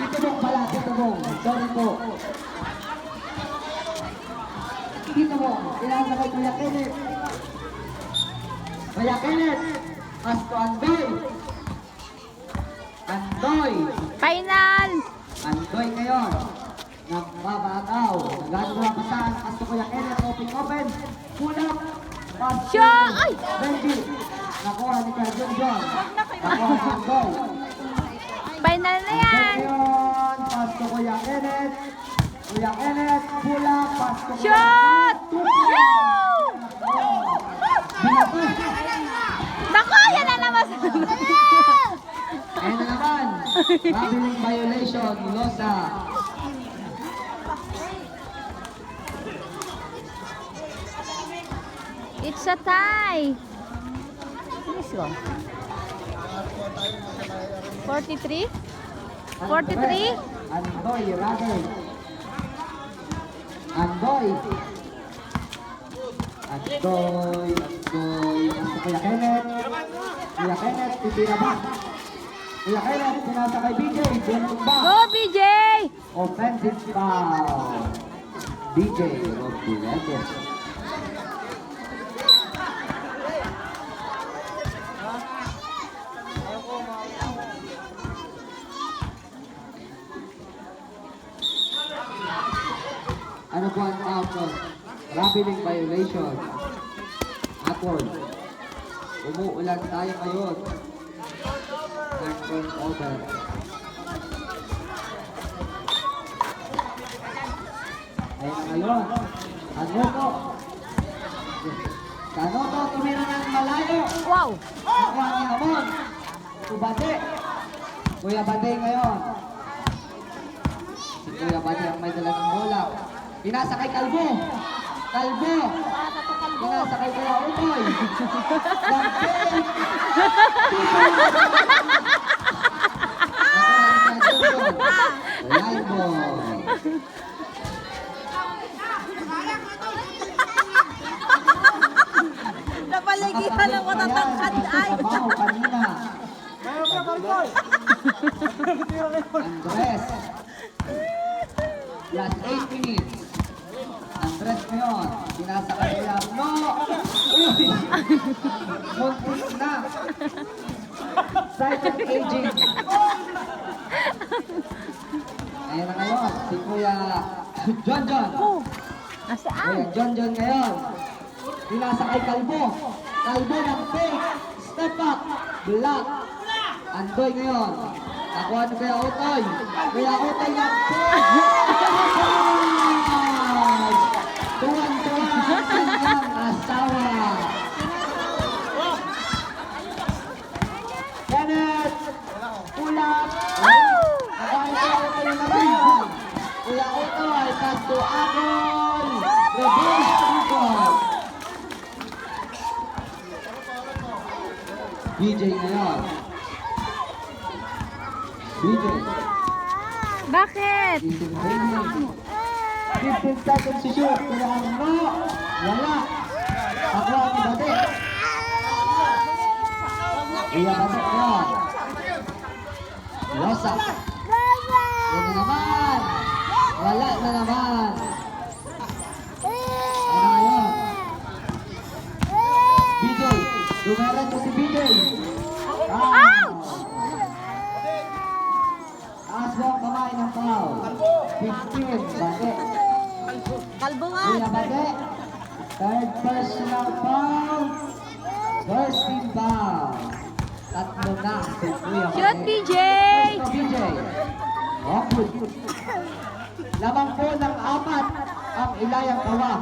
Tito Bong pala, Tito Bong. Sorry po. Tito Bong, kailangan kay Kuya Kenneth. Kuya Kenneth, Pasto Andoy. Andoy. Final! Andoy ngayon. Nagbabagaw. Nagagawa pa saan. Pasto Kuya Kenneth, open, open. Pulang. Pasto. Siya! Ay! Benji. Nakuha ni Kuya John John. Nakuha ni Andoy. Final na yan! Ngayon, Pasto Kuya Kenneth. Kuya Kenneth, pula, Pasto Kuya Shot! Naku, yan na naman! Ayan na naman. Traveling violation, Losa. It's a tie! Let's go. 43? 43? Andoy, Ragged. Andoy. Andoy, Andoy. Pasto Kuya Kenneth. Kuya Kenneth, titira ba? Kuya Kenneth, pinasa kay BJ. Binatong ba? Go, BJ! Offensive foul. BJ Rodriguez. Ano po ang out nun? Traveling violation. Upward. Umuulan tayo ngayon. And turnover. Ayun na ngayon. Kanoto. Kanoto, tumira ng malayo. Wow! Nakuha ni Amon. Kubate. Kuya Bade ngayon. Si Kuya Bade ang may dala ng bola. Pinasa kay Kalbo. Kalbo. Pinasa kay Kuya Utoy. Lalbo. Napaligihan ako tatangkad ay! Sabaw kanina. Andres. Last 8 minutes. Andres ngayon. Pinasa ka nila. No! Uy! Muntik na. Silent aging. Ayan na ngayon. Si Kuya John John. Oh! Nasaan? Kuya John John ngayon. Pinasa kay Kalbo. Kalbo ng fake. Step back. Block. Andoy ngayon. Nakuha ni Kuya Otoy. Kuya Otoy ng fake. Tuwan-tuwa ang kanyang asawa. Kenneth. Ulap. Nakuha ni Kuya Otoy ng rebound. Kuya Agol. Reverse record. BJ ngayon. BJ. Bakit? 15 seconds to shoot. Kaya no. Wala. Nakuha ni Bate. Iya Bate ngayon. Rosa. Yan na naman. Wala na naman. Ano ngayon? BJ. Dumeran ko si BJ. Ouch! Taas mo ang kamay ng foul. 15. Bate. Kalbo Kuya Bate. Third personal foul. First team foul. Tatlo na. Shoot, BJ! Ito, BJ. Okay. Lamang po ng apat ang ilayang kawa.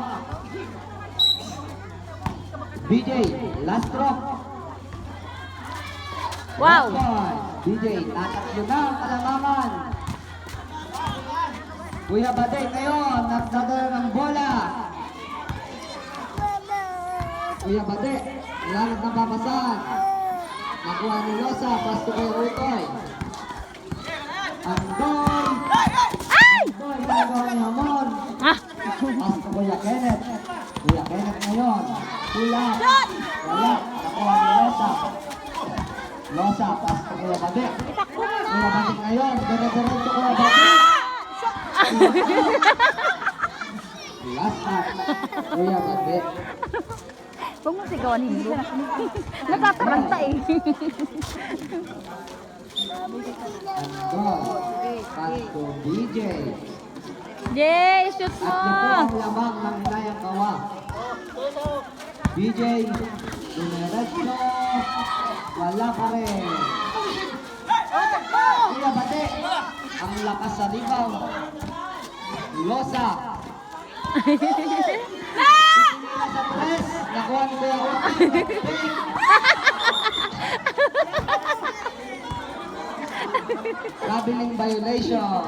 BJ, last draw. Wow! BJ, tatatlo na ang kalamangan. Kuya Bate ngayon, nagdadala ng bola. Kuya Bate, lalag na babasan. Nakuha ni Losa, pasto kay Utoy. Andoy! Ay! Andoy, nagawa ni Hamon. Ah! Pasto Kuya Kenneth. Kuya Kenneth ngayon. Shot! Wala. Nakuha ni Losa. Losa, pasto Kuya na! Kuya Batik ngayon. Dire-diretso Kuya Batik. Shot. Kuya Batik. Huwag mo sigawan hindi. Natataranta eh. Andol. Pass to DJ. Yay! Shoot At mo! ito po ang lamang ng inayang kawa. DJ, dumiretso. Wala pa rin. Kuya Bate, ang lakas sa rebound. Losa. Itinila sa press. Nakuha ni Kuya Uti. Traveling violation.